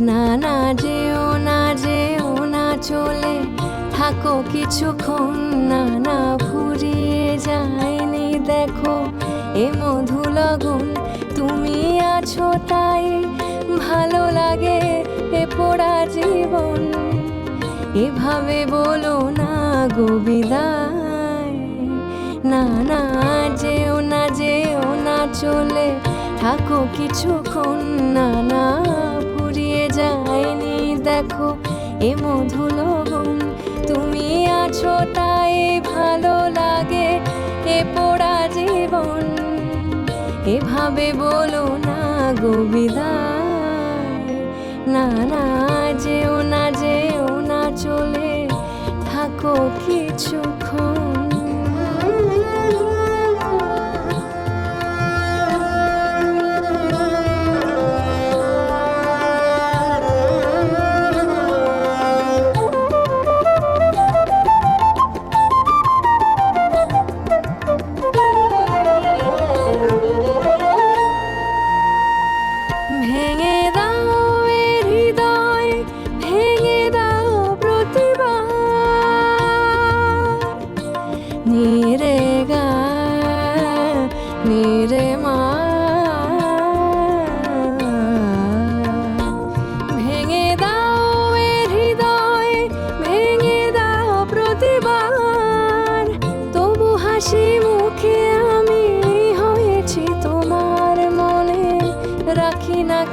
না না যেও না যেও না, চলে থাকো কিছুক্ষণ। না না ফুরিয়ে যায়নি, দেখো এ মধু লগন তুমি আছো তাই ভালো লাগে এ পোড়া জীবন। এভাবে বলো না গো বিদায়। না না যেও না যেও না, চলে থাকো কিছুক্ষণ। না না এ মধু লগন তুমি আছো তাই ভালো লাগে এ পোড়া জীবন। এভাবে বলো না গোবিদা না না যেও ভেঙে দাও হৃদয় ভেঙে দাও প্রতিভা। নিরে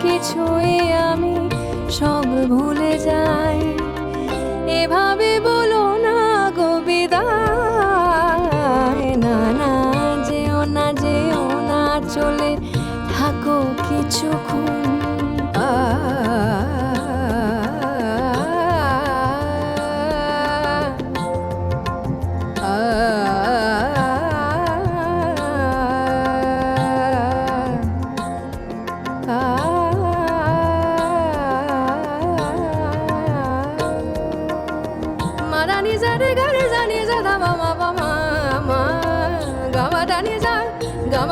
কিছুই আমি সব ভুলে যাই। এভাবে বলো না গো না না, যেও না যেও না, চলে থাকো কিছুক্ষণ। దని సరి గరి సని సద మమ మమ గమ దని స గమ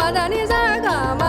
స గమ